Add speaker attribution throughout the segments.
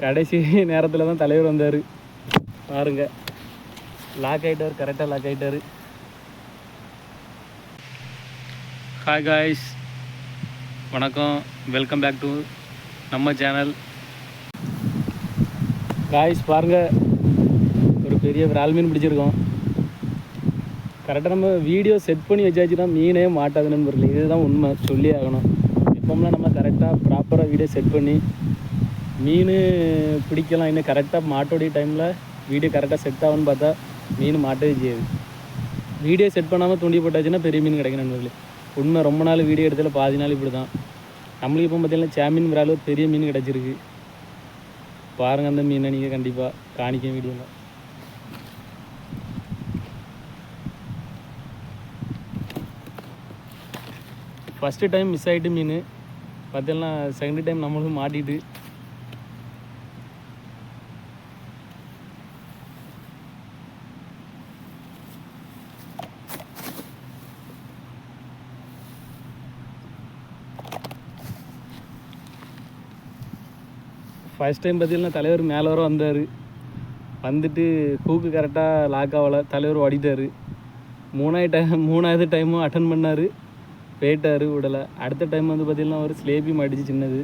Speaker 1: கடைசி நேரத்தில் தான் தலைவர் வந்தார். பாருங்க. லாக் ஆகிட்டார் கரெக்டாக லாக் ஆகிட்டார் ஹாய் காய்ஸ் வணக்கம். வெல்கம் பேக் டு நம்ம சேனல் காய்ஸ் பாருங்க. ஒரு பெரிய விரால் மீன் பிடிச்சிருக்கோம். கரெக்டாக நம்ம வீடியோ செட் பண்ணி வச்சாச்சுன்னா மீனே மாட்டாது நண்பர்களே. இதுதான் உண்மை. சொல்லி ஆகணும். இப்போம்லாம் நம்ம கரெக்டாக ப்ராப்பராக வீடியோ செட் பண்ணி மீன் பிடிக்கலாம். இன்னும் கரெக்டாக மாட்டோடைய டைமில் வீடியோ கரெக்டாக செட் ஆகும்னு பார்த்தா மீன் மாட்டவே செய்யாது. வீடியோ செட் பண்ணாமல் தூண்டி போட்டாச்சுன்னா பெரிய மீன் கிடைக்கும் நண்பர்களே. உண்மை ரொம்ப நாள் வீடியோ எடுத்ததில் பாதி நாள் இப்படி தான் நம்மளுக்கு இப்போ பார்த்தீங்கன்னா சாமீன் விரால் பெரிய மீன் கிடச்சிருக்கு. பாருங்கள் அந்த மீனை நீங்கள் கண்டிப்பாக காணிக்க வீடியோவில் ஃபஸ்ட்டு டைம் மிஸ் ஆகிட்டு மீன். பார்த்தீங்கன்னா செகண்ட் டைம் நம்மளுக்கும் மாட்டிட்டு ஃபர்ஸ்ட் டைம் பார்த்தீங்கன்னா தலைவர் மேலே வர வந்தார். வந்துட்டு கூக்கு கரெக்டாக லாக் ஆகலை. தலைவர் ஓடிட்டார். மூணாவது டைம் மூணாவது டைமும் அட்டன் பண்ணார். போயிட்டார் விடலை அடுத்த டைம் வந்து பார்த்திங்கன்னா ஒரு ஸ்லேபி மாட்டிச்சு சின்னது.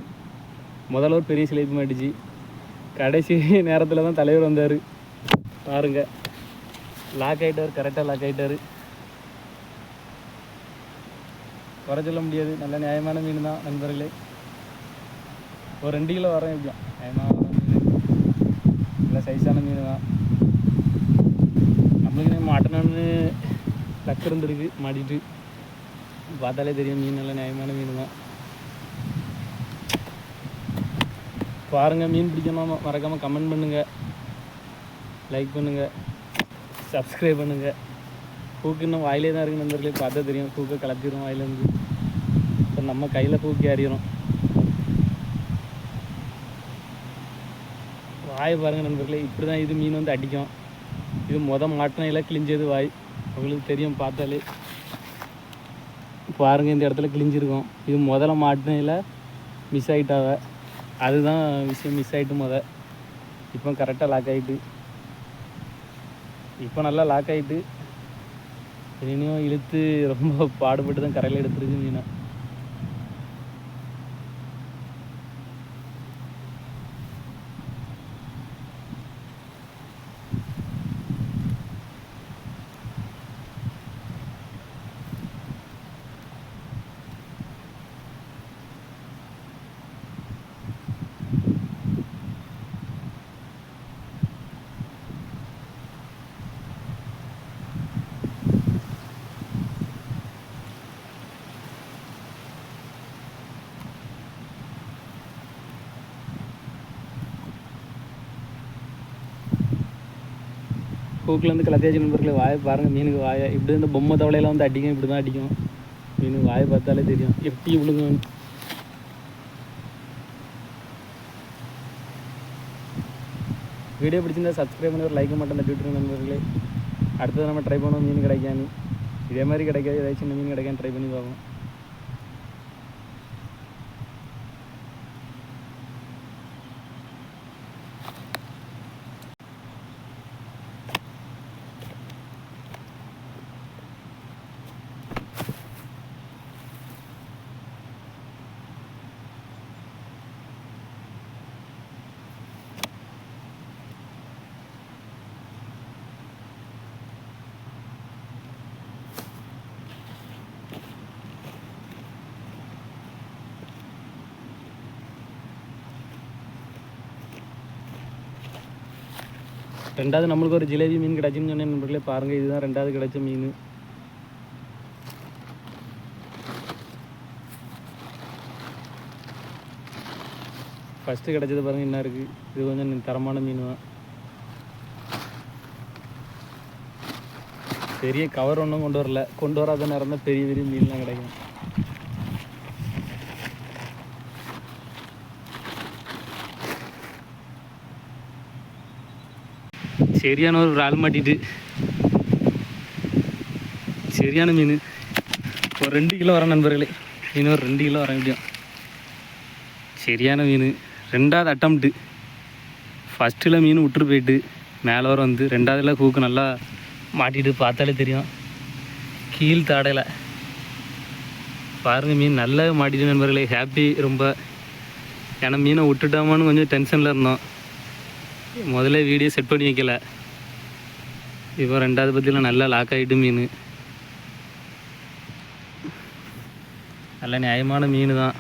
Speaker 1: முதல்ல ஒரு பெரிய ஸ்லேபி மாட்டிச்சு. கடைசி நேரத்தில் தான் தலைவர் வந்தார். பாருங்க. லாக் ஆகிட்டார் கரெக்டாக லாக் ஆகிட்டார் குறை சொல்ல முடியாது. நல்ல நியாயமான மீன் தான் நண்பர்களே. ஒரு ரெண்டு கிலோ வரேன் எப்படியும் நியாயமான நல்ல சைஸான மீன் தான். நம்மளுக்கு மாட்டணும்னு லக்கு இருந்துருக்கு மாட்டிட்டு. பார்த்தாலே தெரியும் மீன் நல்ல நியாயமான மீன் தான். பாருங்க மீன் பிடிக்கணும் மறக்காமல் கமெண்ட் பண்ணுங்க. லைக் பண்ணுங்க. சப்ஸ்கிரைப் பண்ணுங்க. பூக்கு இன்னும் வாயிலே தான் இருக்கு நண்பர்களே. பார்த்தா தெரியும் பூக்கை கலத்திடும் வாயிலேருந்து. இப்போ நம்ம கையில் பூக்கி அறியிறோம் வாய் பாருங்க நண்பர்களே இப்படி தான் இது மீன் வந்து அடிக்கும். இது மொத மாட்டினையில் கிழிஞ்சது வாய். உங்களுக்கு தெரியும் பார்த்தாலே. பாருங்கள் இந்த இடத்துல கிழிஞ்சிருக்கும். இது முதல்ல மாட்டினையில் மிஸ் ஆகிட்டாவ அதுதான் விஷயம் மிஸ் ஆகிட்டு முத. இப்போ கரெக்டாக லாக் ஆகிட்டு இப்போ நல்லா லாக் ஆகிட்டு இனியும் இழுத்து ரொம்ப பாடுபட்டு தான் கரையில் எடுத்துருக்கு மீனை. பூக்கிலேருந்து கலத்தியாச்சு நண்பர்களே வாயை பாருங்கள் மீனுக்கு வாயை. இப்படி இந்த பொம்மை தவளையெல்லாம் வந்து அடிக்கும் இப்படி தான் அடிக்கும். மீனுக்கு வாயை பார்த்தாலே தெரியும். எப்படி விழுங்கும் வீடியோ பிடிச்சிருந்தா சப்ஸ்கிரைப் பண்ணி ஒரு லைக் மட்டும் தட்டி நண்பர்களே. அடுத்தது நம்ம ட்ரை பண்ணுவோம் மீன் கிடைக்கான்னு. இதே மாதிரி கிடைக்காது ஏதாச்சும் சின்ன மீன் கிடைக்கான்னு ட்ரை பண்ணி பார்ப்போம். ரெண்டாவது நம்மளுக்கு ஒரு ஜிலேபி மீன் கிடச்சுன்னு சொன்னேன் நண்பர்களே பாருங்கள் இதுதான் ரெண்டாவது கிடைச்ச மீன். ஃபஸ்ட்டு கிடச்சது பாருங்கள் என்ன இருக்குது இது கொஞ்சம் தரமான மீன் தான் பெரிய கவர் ஒன்றும் கொண்டு வரல. கொண்டு வராத நேரம் தான் பெரிய பெரிய மீன்லாம் கிடைக்கும். சரியான ஒரு இறால் மாட்டிட்டு. சரியான மீன். ஒரு ரெண்டு கிலோ வர நண்பர்களே. மீன் ஒரு ரெண்டு கிலோ வர முடியும் சரியான மீன். ரெண்டாவது அட்டம்ப்ட்டு ஃபஸ்ட்டில் மீன் விட்டுட்டு போயிட்டு மேலே வர வந்து ரெண்டாவதுல கூக்கு நல்லா மாட்டிட்டு பார்த்தாலே தெரியும். கீழ் தாடையில் பாருங்கள் மீன் நல்லா மாட்டிட்டு நண்பர்களே. ஹாப்பி ரொம்ப. ஏன்னா மீனை விட்டுட்டோமான்னு கொஞ்சம் டென்ஷனில் இருந்தோம். முதல்ல வீடியோ செட் பண்ணி வைக்கல. இப்போ ரெண்டாவது பற்றியில் நல்லா லாக் ஆகிட்டு மீன். நல்ல நியாயமான மீன் தான்